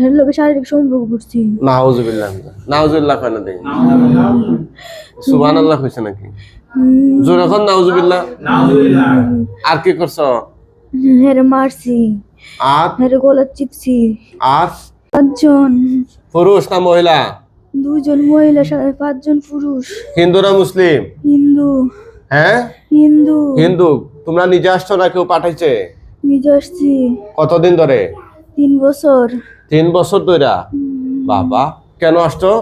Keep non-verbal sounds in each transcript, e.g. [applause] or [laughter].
হের শারীরিক সম্পর্ক করছি। নাউজুবিল্লাহ নাউজুবিল্লাহ কেন দেই? সুবহানাল্লাহ কইছে নাকি? জোরে এখন নাউজুবিল্লাহ। আর কি করছ? হেরে মারছি। আর? হেরে গলা চিপছি। আর? পাঁচজন। পুরুষ না মহিলা? দুজন মহিলা সাথে পাঁচজন পুরুষ। হিন্দু না মুসলিম? হিন্দু। হ্যাঁ? হিন্দু। হিন্দু তোমরা নিজে আসছো না কেউ পাঠাইছে? নিজে আসছি। কতদিন ধরে? তিন বছর। তিন বছর ধরে বাবা কেন আসছো?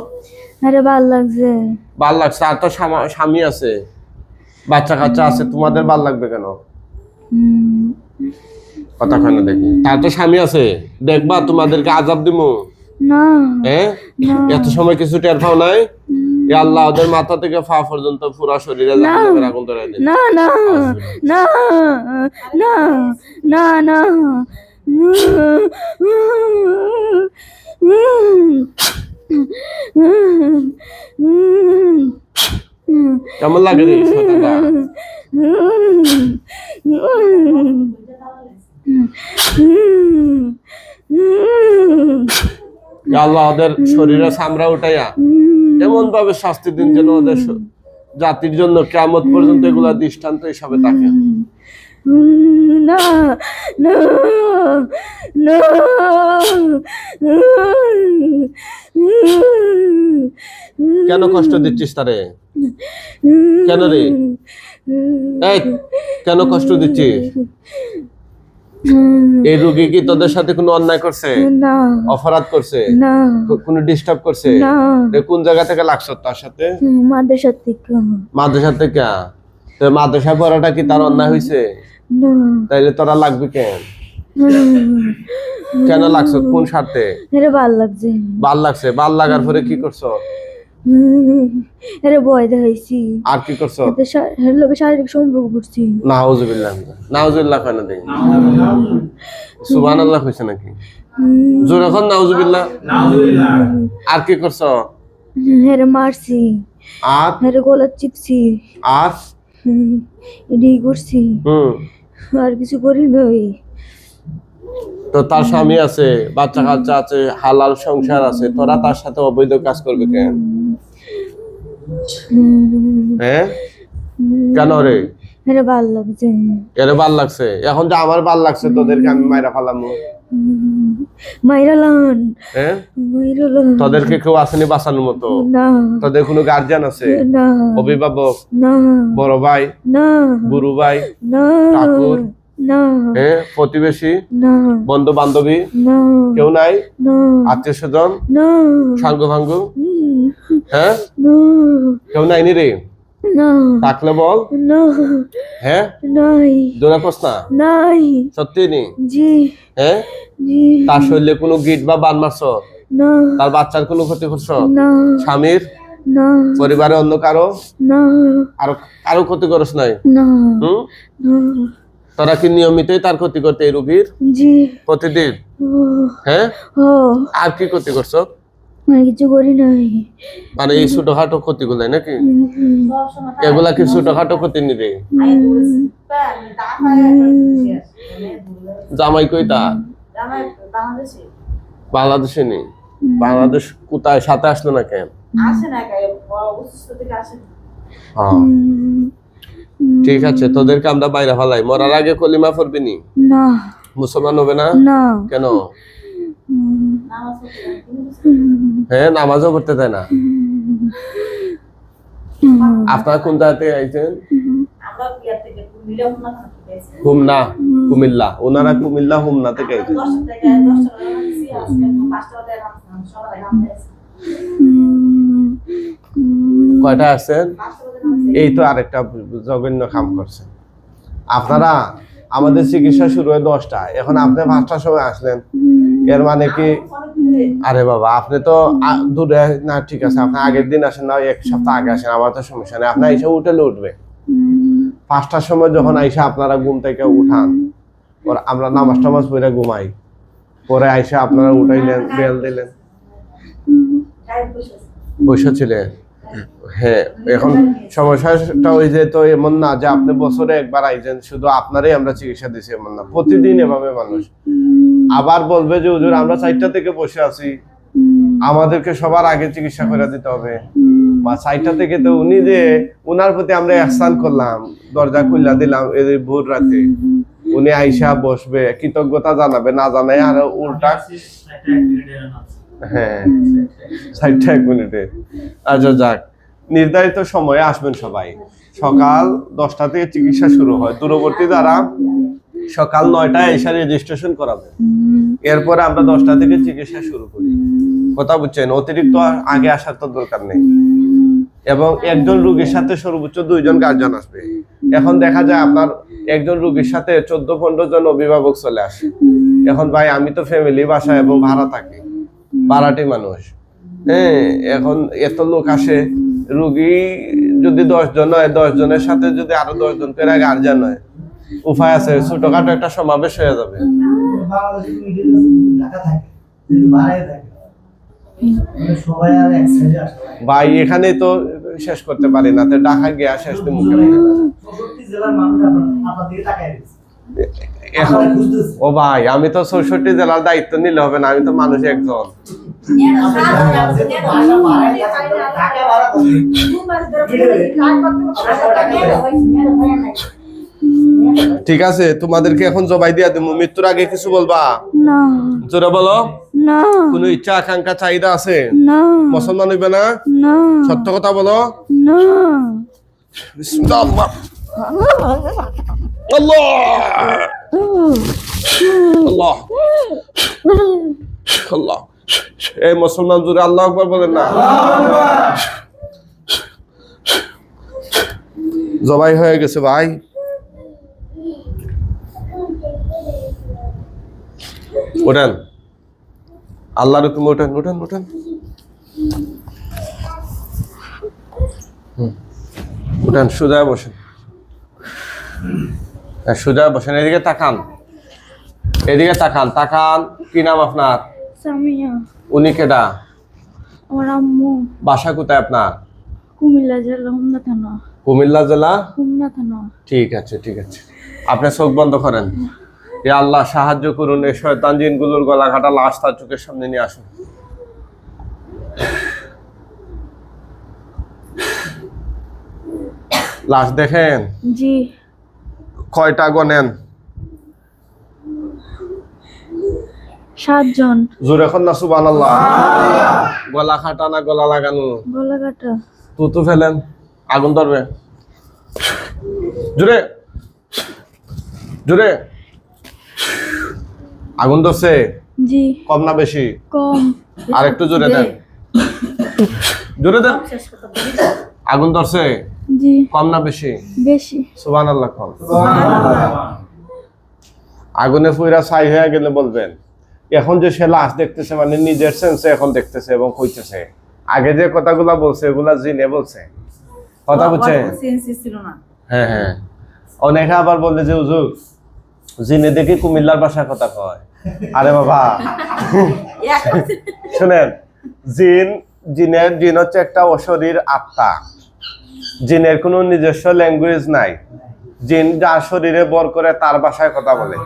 আরে ভালো লাগছে। ভালো লাগছে আর তো স্বামী আছে। বাচ্চা কাচ্চা আছে তোমাদের ভালো লাগবে কেন? কথা কেন দেখি। তার তো স্বামী আছে দেখবা তোমাদেরকে আজাব দিমু। না। হ্যাঁ এত সময় কিছু টের পাও নাই? আল্লাহ ওদের মাথা থেকে পা পর্যন্ত পুরো শরীরে জাহান্নামের আগুন ধরাই দিন না না। না না। না না। কেমন লাগে রে? আল্লাহ ওদের শরীরে চামড়া উঠাইয়া এমন ভাবে শাস্তি দিন যেন ওদের জাতির জন্য কেমন পর্যন্ত এগুলা দৃষ্টান্ত হিসাবে থাকে। না না না কেন কষ্ট দিচ্ছিস তারে? কেন রে? এই কেন কষ্ট দিচ্ছিস? এই রোগী কি তোদের সাথে কোনো অন্যায় করছে? না। অপরাধ করছে? না। কোনো ডিস্টার্ব করছে? না। কোন জায়গা থেকে লাগছো তার সাথে? মাদ্রাসা থেকে। মাদ্রাসা থেকে? তো মাদ্রাসা পড়াটা কি তার অন্যায় হয়েছে তাইলে তোরা লাগবে কেন কেন লাগছো? কোন স্বার্থে? ভালো লাগছে। ভালো লাগছে। ভালো লাগার পরে কি করছ? আরে ভয় দেখাইছি। আর কি করছ? শারীরিক সম্পর্ক করছি। নাউজুবিল্লাহ। নাউজুবিল্লাহ কেন দেই? সুবহানাল্লাহ কইছে নাকি? জোর নাউজুবিল্লাহ। আর কি করছ? হেরে মারছি। আর? হেরে গলা চিপছি। আর? এটাই করছি। হুম। আর কিছু করি নাই। তো তার স্বামী আছে বাচ্চা কাচ্চা আছে হালাল সংসার আছে তোরা তার সাথে অবৈধ কাজ করবে কেন? হ্যাঁ। কেন রে? হেরে ভালো লাগছে। এর ভালো লাগছে? এখন যে আমার ভালো লাগছে তোদেরকে আমি মাইরা ফালামু। মাইরালান। হ্যাঁ মাইরালান। তোদেরকে কেউ আসেনি বাঁচানোর মতো। না। তোদের কোনো গার্জিয়ান আছে? না। অভিভাবক? না। বড় ভাই? না। গুরু ভাই? না। ঠাকুর? না। হ্যাঁ প্রতিবেশী? না। বন্ধু বান্ধবী না। কেউ নাই? না। আত্মীয় স্বজন না। সাঙ্গ ভাঙ্গ হ্যাঁ? না। কেউ নাইনি রে? না। থাকলে বল। না। হ্যাঁ? নাই। দোলা কস নাই। সত্যি নি? জি। হ্যাঁ? জি। তার শরীরে কোনো গিট বা বান মারছ? না। তার বাচ্চার কোনো ক্ষতি করছ? না। স্বামীর? না। পরিবারে অন্য কারও? না। আরও কারও ক্ষতি করছ নাই? না। হুম? তোরা কি নিয়মিতই তার ক্ষতি করতে এই রোগীর? জি। প্রতিদিন? হ্যাঁ? আর কি ক্ষতি করছ? কিছু করি নাই। মানে এই ছোটখাটো ক্ষতিগুলো নাকি? এগুলা কি ছোটখাটো ক্ষতি নি রে জামাই কই তা? বাংলাদেশে। নেই? বাংলাদেশ কোথায়? সাথে আসলো না কেন? হ্যাঁ। ঠিক আছে তোদেরকে আমরা বাইরে ফেলাই। মরার আগে কলিমা পড়বি নি? না। মুসলমান হবে না? না। কেন? হ্যাঁ নামাজও পড়তে দেয় না। আপনারা কোন জায়গা থেকে আইছেন হুমনা কুমিল্লা। ওনারা কুমিল্লা হুমনা থেকে আইছেন কয়টা আছেন? এই তো আরেকটা জঘন্য কাম করছেন আপনারা আমাদের চিকিৎসা শুরু হয় দশটা এখন আপনি পাঁচটার সময় আসলেন। এর মানে কি? আরে বাবা আপনি তো দূরে না ঠিক আছে আপনি আগের দিন আসেন না এক সপ্তাহ আগে আসেন আমার তো সমস্যা নেই। আপনার এসে হোটেলে উঠবে পাঁচটার সময় যখন আইসা আপনারা ঘুম থেকে উঠান ওর আমরা নামাজ টামাজ পরে ঘুমাই। পরে আইসা আপনারা উঠাইলেন বেল দিলেন। বসেছিলেন? ছিলেন হ্যাঁ এখন সমস্যাটা ওই যে তো এমন না যে আপনি বছরে একবার শুধু আপনারই আমরা চিকিৎসা দিছি এমন না, প্রতিদিন এভাবে মানুষ। আবার বলবে যে, হুজুর, আমরা থেকে বসে আছি। আমাদেরকে সবার আগে চিকিৎসা করে দিতে হবে। বা চারটা থেকে তো উনি যে, উনার প্রতি আমরা এহসান করলাম, দরজা খুললা দিলাম এই ভোর রাতে। উনি আইসা বসবে, কৃতজ্ঞতা জানাবে, না জানাই আর উল্টা। হ্যাঁ। ষাটটা এক মিনিটে। আচ্ছা যাক। নির্ধারিত সময়ে আসবেন সবাই। সকাল দশটা থেকে চিকিৎসা শুরু হয়। দূরবর্তী দ্বারা সকাল নয়টায় এসে রেজিস্ট্রেশন করাবে। এরপরে আমরা দশটা থেকে চিকিৎসা শুরু করি। কথা বুঝছেন? অতিরিক্ত আগে আসার তো দরকার নেই। এবং একজন রোগীর সাথে সর্বোচ্চ দুইজন গার্জিয়ান আসবে। এখন দেখা যায় আপনার একজন রোগীর সাথে চোদ্দ পনেরো জন অভিভাবক চলে আসে। এখন ভাই আমি তো ফ্যামিলি বাসা এবং ভাড়া থাকি। ভাড়াটি মানুষ হ্যাঁ এখন এত লোক আসে, রুগী যদি দশ জন হয় দশ জনের সাথে যদি আরও দশ জন করে গার্জিয়ান হয়, উপায় আছে, ছোটখাটো একটা সমাবেশ হয়ে যাবে। ভাই, এখানেই তো শেষ করতে পারি না, তো ঢাকা গিয়া শেষ মুখে এখন ও ভাই আমি তো চৌষট্টি জেলার দায়িত্ব নিলে হবে না আমি তো মানুষ একজন। ঠিক আছে তোমাদেরকে এখন জবাই দিয়া দেবো মৃত্যুর আগে কিছু বলবা? না। জোরে বলো। না। কোনো ইচ্ছা আকাঙ্ক্ষা চাহিদা আছে? না। মুসলমান হইবে না? না। সত্য কথা বলো। না। আল্লাহ! আল্লাহ! আল্লাহ! এই মুসলমান জুড়ে আল্লাহ আকবর বলেন না? জবাই হয়ে গেছে ভাই। ওঠেন। আল্লাহর হুকুমে ওঠেন ওঠেন ওঠেন। উঠেন সোজা বসেন। সোজা বসেন এদিকে তাকান। এদিকে তাকান। তাকান কি নাম আপনার? সামিয়া। উনি কেডা? আমার আম্মু। বাসা কোথায় আপনার? কুমিল্লা জেলা হুমনা থানা। কুমিল্লা জেলা? হুমনা থানা। ঠিক আছে ঠিক আছে। আপনি চোখ বন্ধ করেন। এ আল্লাহ সাহায্য করুন। এই শয়তান জিনগুলোর গলা কাটা লাশ তার চোখের সামনে নিয়ে আসুন। লাশ দেখেন? জি। কয়টা গনেন সাতজন। জোরে এখন না সুবান আল্লাহ। গলা খাটা না গলা লাগানো? গলা কাটা। তুতু ফেলেন আগুন ধরবে। জোরে। জোরে। আগুন ধরছে? জি। কম না বেশি? কম। আর একটু জোরে দেন। জোরে দেন। আগুন ধরছে? কম না বেশি? বেশি। সুবান আল্লাহ কম আগুনে ফুইরা ছাই হয়ে গেলে বলবেন এখন যে সে লাশ দেখতেছে মানে নিজের সেন্সে এখন দেখতেছে এবং কইতেছে। আগে যে কথাগুলা বলছে এগুলা জিনে বলছে। কথা বুঝছে হ্যাঁ হ্যাঁ। অনেকে আবার বলে যে হুজুর জিনে দেখি কুমিল্লার ভাষার কথা কয়। আরে বাবা। [laughs] শুনেন জিন জিনের জিন হচ্ছে একটা অশরীর আত্মা। জিনের কোনো নিজস্ব ল্যাঙ্গুয়েজ নাই। জিন যার শরীরে বর করে তার ভাষায় কথা বলে।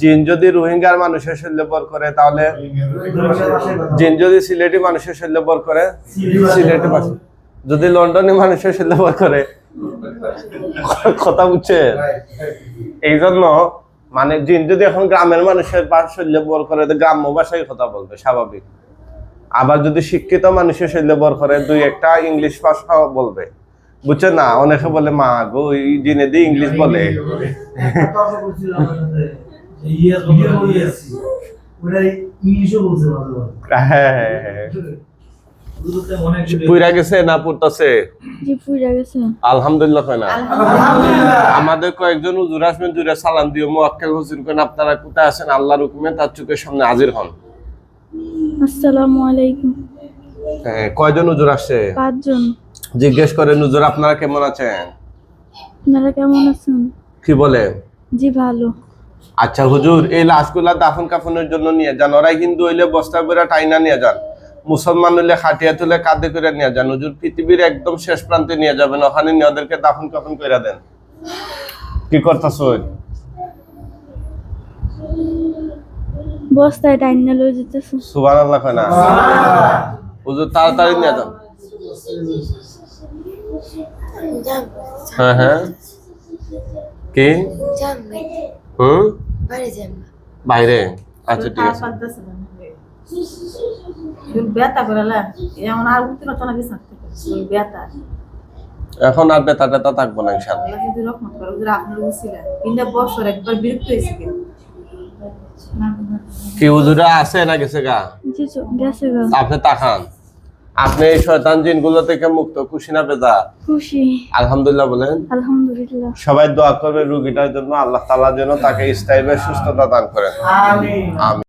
জিন যদি রোহিঙ্গার মানুষের শরীরে বর করে, তাহলে জিন যদি সিলেটি মানুষের শরীরে বর করে, সিলেটি ভাষা। যদি লন্ডনে মানুষের শরীরে বর করে, কথা বুঝছে? এই জন্য মানে জিন যদি এখন গ্রামের মানুষের শরীরে বর করে, তো গ্রাম্য ভাষায় কথা বলবে, স্বাভাবিক। আবার যদি শিক্ষিত মানুষের শরীরে বর করে, দুই একটা ইংলিশ ভাষা বলবে। বুঝছে না? অনেকে বলে মা গো এই জিনে দিয়ে ইংলিশ বলে। হ্যাঁ হ্যাঁ হ্যাঁ। পুইরা গেছে না আলহামদুলিল্লাহ কয় না? আমাদের কয়েকজন হুজুর আসবেন জুড়ে সালাম দিও। মোয়াক্কেল হুজুর কেন আপনারা কোথায় আছেন? আল্লাহর হুকুমে তার চোখের সামনে হাজির হন। আসসালামু আলাইকুম। কয়জন হুজুর আসছে? পাঁচজন। জিজ্ঞেস করেন নুজুর আপনারা কেমন আছেন? আপনারা কেমন আছেন? কি বলে? জি ভালো। আচ্ছা হুজুর এই লাশগুলা দাফন কাফনের জন্য নিয়ে যান। ওরাই হিন্দু হইলে বস্তা করে টাইনা নিয়ে যান। মুসলমান হইলে খাটিয়া তুলে কাঁধে করে নিয়ে যান। হুজুর পৃথিবীর একদম শেষ প্রান্তে নিয়ে যাবেন। ওখানে নিয়ে ওদেরকে দাফন কাফন করে দেন। কি করতেছ? বস্তায় টাইনা লয়ে যেতেছে। সুবান আল্লাহ কয় না? হুজুর তাড়াতাড়ি নিয়ে যান। হ্যাঁ হ্যাঁ। কি? হুম? বাইরে? আচ্ছা ঠিক আছে। এখন আর বেতা টেতা থাকব না কি হুজুরা আছে না গেছে গা। আপনি তাকান। আপনি এই শয়তান জিনগুলো থেকে মুক্ত খুশি না বেদা খুশি। আলহামদুলিল্লাহ বলেন। আলহামদুলিল্লাহ। সবাই দোয়া করবে রোগীটার জন্য আল্লাহ তাআলা যেন তাকে স্থায়ী সুস্থতা দান করেন। আমিন। আমিন।